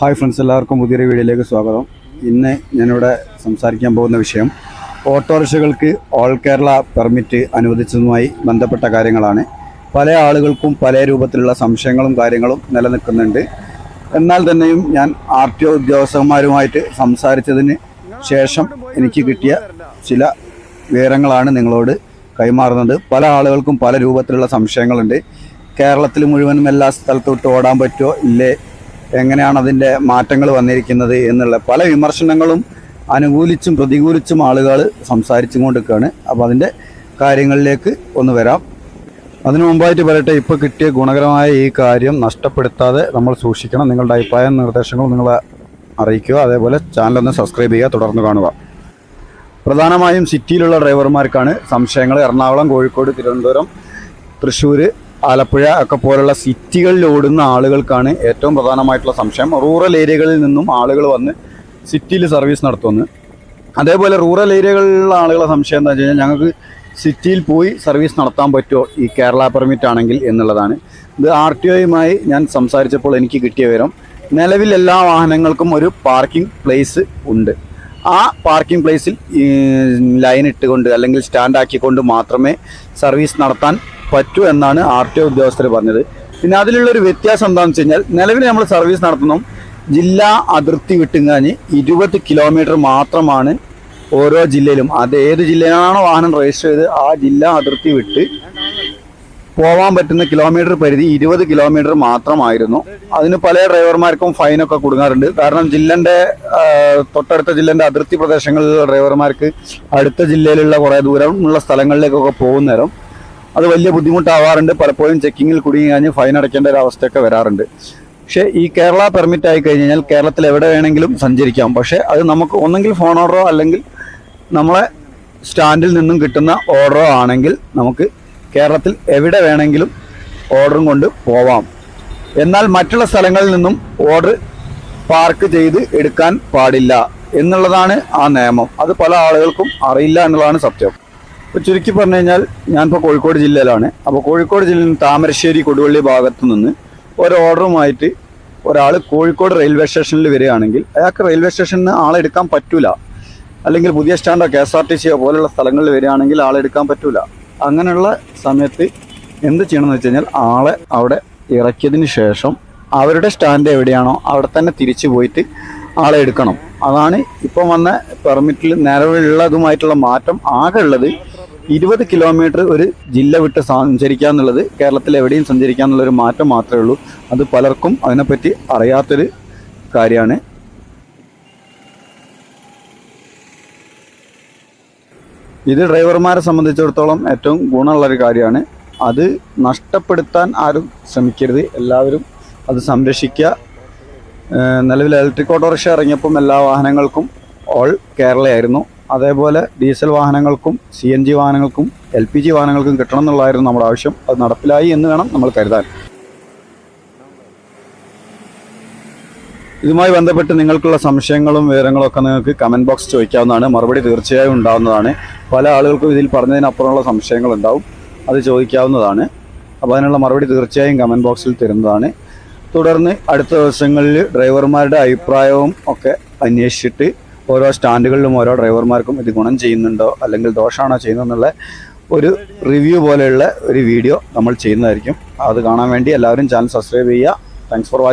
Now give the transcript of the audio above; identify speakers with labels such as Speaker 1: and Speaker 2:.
Speaker 1: Hi friends എല്ലാവർക്കും പുതിയൊരു വീഡിയോയിലേക്ക് സ്വാഗതം. ഇന്ന് ഞാനിവിടെ സംസാരിക്കാൻ പോകുന്ന വിഷയം ഓട്ടോറിക്ഷകൾക്ക് ഓൾ കേരള പെർമിറ്റ് അനുവദിച്ചതുമായി ബന്ധപ്പെട്ട കാര്യങ്ങളാണ്. പല ആളുകൾക്കും പല രൂപത്തിലുള്ള സംശയങ്ങളും കാര്യങ്ങളും നിലനിൽക്കുന്നുണ്ട്. എന്നാൽ തന്നെയും ഞാൻ ആർ ടി ഒ ഉദ്യോഗസ്ഥന്മാരുമായിട്ട് സംസാരിച്ചതിന് ശേഷം എനിക്ക് കിട്ടിയ ചില വിവരങ്ങളാണ് നിങ്ങളോട് കൈമാറുന്നത്. പല ആളുകൾക്കും പല രൂപത്തിലുള്ള സംശയങ്ങളുണ്ട്. കേരളത്തിൽ മുഴുവനും എല്ലാ സ്ഥലത്തോട്ട് ഓടാൻ പറ്റുമോ? ഇല്ലേ? എങ്ങനെയാണ് അതിന്റെ മാറ്റങ്ങൾ വന്നിരിക്കുന്നത് എന്നുള്ള പല വിമർശനങ്ങളും അനുകൂലിച്ചും പ്രതികൂലിച്ചും ആളുകൾ സംസാരിച്ചും കൊണ്ടിരിക്കുകയാണ് അപ്പോൾ അതിന്റെ കാര്യങ്ങളിലേക്ക് ഒന്ന് വരാം. അതിനു മുമ്പായിട്ട് പറയട്ടെ ഇപ്പോൾ കിട്ടിയ ഗുണകരമായ ഈ കാര്യം നഷ്ടപ്പെടുത്താതെ നമ്മൾ സൂക്ഷിക്കണം. നിങ്ങളുടെ അഭിപ്രായം നിർദ്ദേശങ്ങൾ നിങ്ങൾ അറിയിക്കുക. അതേപോലെ ചാനലൊന്ന് സബ്സ്ക്രൈബ് ചെയ്യുക തുടർന്ന് കാണുക. പ്രധാനമായും സിറ്റിയിലുള്ള ഡ്രൈവർമാർക്കാണ് സംശയങ്ങൾ. എറണാകുളം കോഴിക്കോട് തിരുവനന്തപുരം തൃശ്ശൂർ ആലപ്പുഴ ഒക്കെ പോലുള്ള സിറ്റികളിൽ ഓടുന്ന ആളുകൾക്കാണ് ഏറ്റവും പ്രധാനമായിട്ടുള്ള സംശയം. റൂറൽ ഏരിയകളിൽ നിന്നും ആളുകൾ വന്ന് സിറ്റിയിൽ സർവീസ് നടത്തുമെന്ന് അതേപോലെ റൂറൽ ഏരിയകളിലുള്ള ആളുകളുടെ സംശയം എന്താ വെച്ച് കഴിഞ്ഞാൽ ഞങ്ങൾക്ക് സിറ്റിയിൽ പോയി സർവീസ് നടത്താൻ പറ്റുമോ? ഈ കേരള പെർമിറ്റ് ആണെങ്കിൽ എന്നുള്ളതാണ്. ഇത് ആർ ടി ഒയുമായി ഞാൻ സംസാരിച്ചപ്പോൾ എനിക്ക് കിട്ടിയ വിവരം നിലവിൽ എല്ലാ വാഹനങ്ങൾക്കും ഒരു പാർക്കിംഗ് പ്ലേസ് ഉണ്ട്. ആ പാർക്കിംഗ് പ്ലേസിൽ ലൈൻ ഇട്ടുകൊണ്ട് അല്ലെങ്കിൽ സ്റ്റാൻഡ് ആക്കിക്കൊണ്ട് മാത്രമേ സർവീസ് നടത്താൻ പറ്റൂ എന്നാണ് ആർ ടി ഒ ഉദ്യോഗസ്ഥർ പറഞ്ഞത്. പിന്നെ അതിലുള്ള ഒരു വ്യത്യാസം എന്താണെന്ന് വെച്ച് കഴിഞ്ഞാൽ നിലവിൽ നമ്മൾ സർവീസ് നടത്തുന്നു. ജില്ലാ അതിർത്തി വിട്ടുങ്ങാഞ്ഞ് ഇരുപത് കിലോമീറ്റർ മാത്രമാണ് ഓരോ ജില്ലയിലും. അത് ഏത് ജില്ലയിലാണോ വാഹനം രജിസ്റ്റർ ചെയ്ത് ആ ജില്ലാ അതിർത്തി വിട്ട് പോവാൻ പറ്റുന്ന കിലോമീറ്റർ പരിധി ഇരുപത് കിലോമീറ്റർ മാത്രമായിരുന്നു. അതിന് പല ഡ്രൈവർമാർക്കും ഫൈനൊക്കെ കൊടുക്കാറുണ്ട്. കാരണം ജില്ലന്റെ തൊട്ടടുത്ത ജില്ലന്റെ അതിർത്തി പ്രദേശങ്ങളിലുള്ള ഡ്രൈവർമാർക്ക് അടുത്ത ജില്ലയിലുള്ള കുറേ ദൂരമുള്ള സ്ഥലങ്ങളിലേക്കൊക്കെ പോകുന്നേരം അത് വലിയ ബുദ്ധിമുട്ടാവാറുണ്ട്. പലപ്പോഴും ചെക്കിങ്ങിൽ കുടുങ്ങി കഴിഞ്ഞ് ഫൈൻ അടയ്ക്കേണ്ട ഒരു അവസ്ഥയൊക്കെ വരാറുണ്ട്. പക്ഷേ ഈ കേരള പെർമിറ്റ് ആയി കഴിഞ്ഞ് കഴിഞ്ഞാൽ കേരളത്തിൽ എവിടെ വേണമെങ്കിലും സഞ്ചരിക്കാം. പക്ഷേ അത് നമുക്ക് ഒന്നെങ്കിൽ ഫോൺ ഓർഡറോ അല്ലെങ്കിൽ നമ്മളെ സ്റ്റാൻഡിൽ നിന്നും കിട്ടുന്ന ഓർഡറോ ആണെങ്കിൽ നമുക്ക് കേരളത്തിൽ എവിടെ വേണമെങ്കിലും ഓർഡറും കൊണ്ട് പോവാം. എന്നാൽ മറ്റുള്ള സ്ഥലങ്ങളിൽ നിന്നും ഓർഡർ പാർക്ക് ചെയ്ത് എടുക്കാൻ പാടില്ല എന്നുള്ളതാണ് ആ നിയമം. അത് പല ആളുകൾക്കും അറിയില്ല എന്നുള്ളതാണ് സത്യം. ഇപ്പോൾ ചുരുക്കി പറഞ്ഞു കഴിഞ്ഞാൽ ഞാനിപ്പോൾ കോഴിക്കോട് ജില്ലയിലാണ്. അപ്പോൾ കോഴിക്കോട് ജില്ലയിൽ നിന്ന് താമരശ്ശേരി കൊടുവള്ളി ഭാഗത്തു നിന്ന് ഒരു ഓർഡറുമായിട്ട് ഒരാൾ കോഴിക്കോട് റെയിൽവേ സ്റ്റേഷനിൽ വരികയാണെങ്കിൽ അയാൾക്ക് റെയിൽവേ സ്റ്റേഷനിൽ നിന്ന് ആളെടുക്കാൻ പറ്റില്ല പറ്റൂല. അല്ലെങ്കിൽ പുതിയ സ്റ്റാൻഡോ കെ എസ് ആർ ടി സിയോ പോലുള്ള സ്ഥലങ്ങളിൽ വരികയാണെങ്കിൽ ആളെടുക്കാൻ പറ്റില്ല പറ്റൂല. അങ്ങനെയുള്ള സമയത്ത് എന്ത് ചെയ്യണമെന്ന് വെച്ച് കഴിഞ്ഞാൽ ആളെ അവിടെ ഇറക്കിയതിന് ശേഷം അവരുടെ സ്റ്റാൻഡ് എവിടെയാണോ അവിടെ തന്നെ തിരിച്ചു പോയിട്ട് ആളെ എടുക്കണം. അതാണ് ഇപ്പം വന്ന പെർമിറ്റിൽ നിലവിലുള്ളതുമായിട്ടുള്ള മാറ്റം. ആകെ ഉള്ളത് ഇരുപത് കിലോമീറ്റർ ഒരു ജില്ല വിട്ട് സഞ്ചരിക്കുക എന്നുള്ളത് കേരളത്തിൽ എവിടെയും സഞ്ചരിക്കുക എന്നുള്ളൊരു മാറ്റം മാത്രമേ ഉള്ളൂ. അത് പലർക്കും അതിനെപ്പറ്റി അറിയാത്തൊരു കാര്യമാണ്. ഇത് ഡ്രൈവർമാരെ സംബന്ധിച്ചിടത്തോളം ഏറ്റവും ഗുണമുള്ളൊരു കാര്യമാണ്. അത് നഷ്ടപ്പെടുത്താൻ ആരും ശ്രമിക്കരുത്. എല്ലാവരും അത് സംരക്ഷിക്കുക. നിലവിൽ ഇലക്ട്രിക് ഓട്ടോറിക്ഷ ഇറങ്ങിയപ്പം എല്ലാ വാഹനങ്ങൾക്കും ഓൾ കേരളയായിരുന്നു. അതേപോലെ ഡീസൽ വാഹനങ്ങൾക്കും സി എൻ ജി വാഹനങ്ങൾക്കും എൽ പി ജി വാഹനങ്ങൾക്കും കിട്ടണം എന്നുള്ളതായിരുന്നു നമ്മുടെ ആവശ്യം. അത് നടപ്പിലായി എന്ന് വേണം നമ്മൾ കരുതാൻ. ഇതുമായി ബന്ധപ്പെട്ട് നിങ്ങൾക്കുള്ള സംശയങ്ങളും വിവരങ്ങളും ഒക്കെ നിങ്ങൾക്ക് കമന്റ് ബോക്സ് ചോദിക്കാവുന്നതാണ്. മറുപടി തീർച്ചയായും ഉണ്ടാവുന്നതാണ്. പല ആളുകൾക്കും ഇതിൽ പറഞ്ഞതിനപ്പുറമുള്ള സംശയങ്ങളുണ്ടാവും അത് ചോദിക്കാവുന്നതാണ്. അപ്പോൾ അതിനുള്ള മറുപടി തീർച്ചയായും കമന്റ് ബോക്സിൽ തരുന്നതാണ്. തുടർന്ന് അടുത്ത ദിവസങ്ങളിൽ ഡ്രൈവർമാരുടെ അഭിപ്രായവും ഒക്കെ അന്വേഷിച്ചിട്ട് ഓരോ സ്റ്റാൻഡുകളിലും ഓരോ ഡ്രൈവർമാർക്കും ഇത് ഗുണം ചെയ്യുന്നുണ്ടോ അല്ലെങ്കിൽ ദോഷമാണോ ചെയ്യുന്നതെന്നുള്ള ഒരു റിവ്യൂ പോലെയുള്ള ഒരു വീഡിയോ നമ്മൾ ചെയ്യുന്നതായിരിക്കും. അത് കാണാൻ വേണ്ടി എല്ലാവരും ചാനൽ സബ്സ്ക്രൈബ് ചെയ്യുക. Thanks for watching